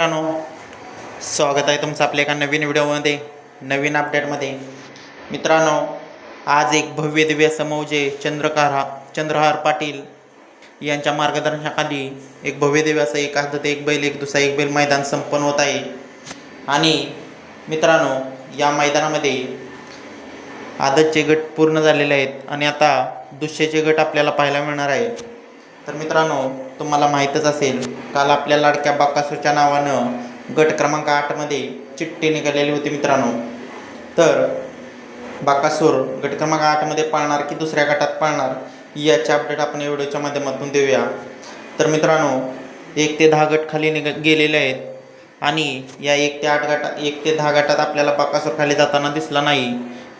मित्रांनो स्वागत आहे तुमचं आपल्या एका नवीन व्हिडिओमध्ये नवीन अपडेटमध्ये मित्रांनो आज एक भव्य दिव्य असं मौजे चंद्रकार चंद्रहार पाटील यांच्या मार्गदर्शनाखाली एक भव्य दिव्य असं एक हातात एक बैल एक दुसरा एक बैल मैदान संपन्न होत आहे. आणि मित्रांनो या मैदानामध्ये आदतचे गट पूर्ण झालेले आहेत आणि आता दुसऱ्याचे गट आपल्याला पाहायला मिळणार आहे. तर मित्रांनो तुम्हाला माहीतच असेल काल आपल्या लाडक्या बाकासूरच्या नावानं गट क्रमांक आठमध्ये चिठ्ठी निघालेली होती मित्रांनो. तर बाकासूर गट क्रमांक आठमध्ये पाळणार की दुसऱ्या गटात पाळणार याचे अपडेट आपण व्हिडिओच्या माध्यमातून देऊया. तर मित्रांनो एक ते दहा गट खाली निघ गेलेले आहेत आणि या एक ते आठ गटात एक ते दहा गटात आपल्याला बाकासूर खाली जाताना दिसला नाही.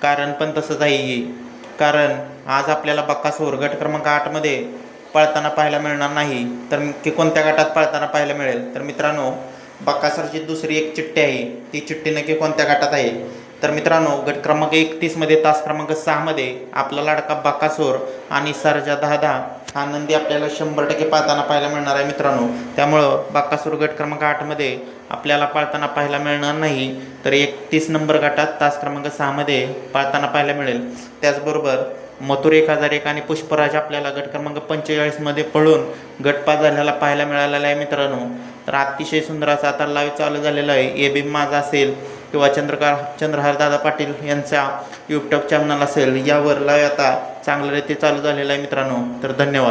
कारण पण तसंच आहे. कारण आज आपल्याला बक्कासूर गट क्रमांक आठमध्ये पळताना पाहायला मिळणार नाही तर की कोणत्या गटात पळताना पाहायला मिळेल? तर मित्रांनो बकासरची दुसरी एक चिठ्ठी आहे. ती चिठ्ठी नक्की कोणत्या गटात आहे? तर मित्रांनो गट क्रमांक एकतीसमध्ये तास क्रमांक सहामध्ये आपला लाडका बक्कासूर आणि सरजा दहा दहा हा नंदी आपल्याला शंभर टक्के पाळताना पाहायला मिळणार आहे मित्रांनो. त्यामुळं बाकासूर गट क्रमांक आठमध्ये आपल्याला पाळताना पाहायला मिळणार नाही तर एकतीस नंबर गटात तास क्रमांक सहामध्ये पाळताना पाहायला मिळेल. त्याचबरोबर मथुर एक हजार एक आणि पुष्पराज आपल्याला गट क्रमांक पंचेचाळीसमध्ये पळून गटपास झालेला पाहायला मिळालेला आहे मित्रांनो. तर अतिशय सुंदर असा आता लाईव्ह चालू झालेला आहे. ए बी माझा असेल किंवा चंद्रकार चंद्रहार दादा पाटील यांचा यूट्यूब चॅनल असेल यावर लाईव्ह आता चांगल्या रीती चालू झालेला आहे मित्रांनो. तर धन्यवाद.